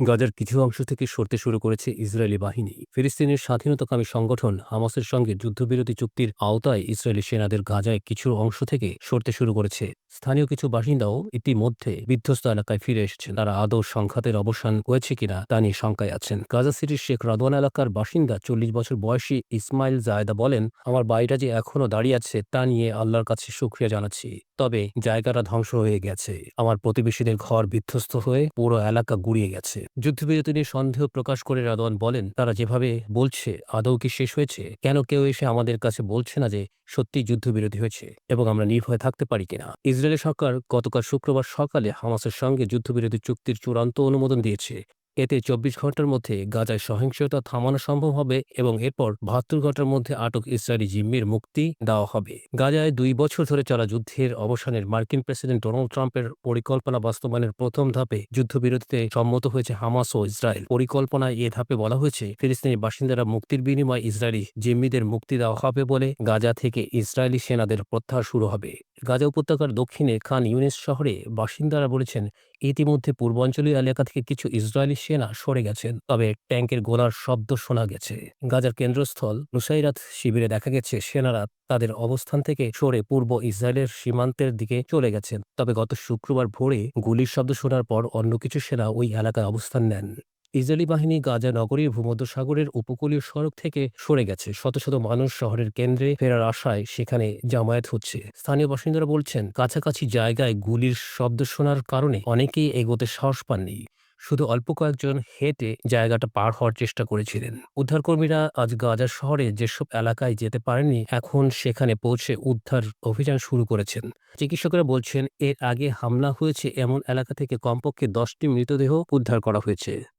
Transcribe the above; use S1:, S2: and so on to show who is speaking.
S1: গাজার কিছু অংশ থেকে সরতে শুরু করেছে ইসরায়েলি বাহিনী। ফিলিস্তিনের স্বাধীনতাকামী সংগঠন হামাসের সঙ্গে যুদ্ধবিরতি চুক্তির আওতায় ইসরায়েলি সেনাদের গাজায় কিছু অংশ থেকে সরতে শুরু করেছে। স্থানীয় কিছু বাসিন্দাও ইতিমধ্যে বিধ্বস্ত এলাকায় ফিরে এসেছেন। তারা আদৌ সংঘাতের অবসান হয়েছে কিনা তা নিয়ে শঙ্কায় আছেন। গাজা সিটির শেখ রাদওয়ান এলাকার বাসিন্দা চল্লিশ বছর বয়সী ইসমাইল জায়দা বলেন, আমার বাড়িটা যে এখনও দাঁড়িয়ে আছে তা নিয়ে আল্লাহর কাছে সুক্রিয়া জানাচ্ছি। তবে জায়গাটা ধ্বংস হয়ে গেছে। আমার প্রতিবেশীদের ঘর বিধ্বস্ত হয়ে পুরো এলাকা গুড়িয়ে গেছে। যুদ্ধবিরতি নিয়ে সন্দেহ প্রকাশ করে রাদওয়ান বলেন, তারা যেভাবে বলছে, আদৌ কি শেষ হয়েছে? কেন কেউ এসে আমাদের কাছে বলছে না যে সত্যি যুদ্ধবিরতি হয়েছে এবং আমরা নির্ভয়ে থাকতে পারি কিনা? সরকার গতকাল শুক্রবার সকালে হামাসের সঙ্গে যুদ্ধবিরতি চুক্তির চূড়ান্ত অনুমোদন দিয়েছে। এতে চব্বিশ ঘণ্টার মধ্যে গাজায় সহিংসতা থামানো সম্ভব হবে এবং এরপর বাহাত্তর ঘণ্টার মধ্যে আটক ইসরায়েলি জিম্মির মুক্তি দেওয়া হবে। গাজায় দুই বছর ধরে চলা যুদ্ধের অবসানের মার্কিন প্রেসিডেন্ট ডোনাল্ড ট্রাম্পের পরিকল্পনা বাস্তবায়নের প্রথম ধাপে যুদ্ধবিরতিতে সম্মত হয়েছে হামাস ও ইসরায়েল। পরিকল্পনায় এ ধাপে বলা হয়েছে, ফিলিস্তিনি বাসিন্দারা মুক্তির বিনিময়ে ইসরায়েলি জিম্মিদের মুক্তি দেওয়া হবে বলে গাজা থেকে ইসরায়েলি সেনাদের প্রত্যাহার শুরু হবে। গাজা উপত্যকার দক্ষিণে খান ইউনেস শহরে বাসিন্দারা বলেছেন, ইতিমধ্যে পূর্বাঞ্চলীয় এলাকা থেকে কিছু ইসরায়েলি সেনা সরে গেছেন তবে ট্যাঙ্কের গোলার শব্দ শোনা গেছে। গাজার কেন্দ্রস্থল নুসাইরাত শিবিরে দেখা গেছে, সেনারা তাদের অবস্থান থেকে সরে পূর্ব ইসরায়েলের সীমান্তের দিকে চলে গেছেন। তবে গত শুক্রবার ভোরে গুলির শব্দ শোনার পর অন্য কিছু সেনা ওই এলাকায় অবস্থান নেন। ইসরায়েলি বাহিনী গাজা নগরীর ভূমধ্যসাগরের উপকূলীয় সড়ক থেকে সরে গেছে। শত শত মানুষ শহরের কেন্দ্রে ফেরার আশায় সেখানে জামায়াত হচ্ছে। স্থানীয় বাসিন্দারা বলছেন, কাছাকাছি জায়গায় গুলির শব্দ শোনার কারণে অনেকেই এগোতে সাহস পাননি। শুধু অল্প কয়েকজন হেঁটে জায়গাটা পার হওয়ার চেষ্টা করেছিলেন। উদ্ধারকর্মীরা আজ গাজা শহরে যেসব এলাকায় যেতে পারেননি, এখন সেখানে পৌঁছে উদ্ধার অভিযান শুরু করেছেন। চিকিৎসকরা বলছেন, এর আগে হামলা হয়েছে এমন এলাকা থেকে কমপক্ষে দশটি মৃতদেহ উদ্ধার করা হয়েছে।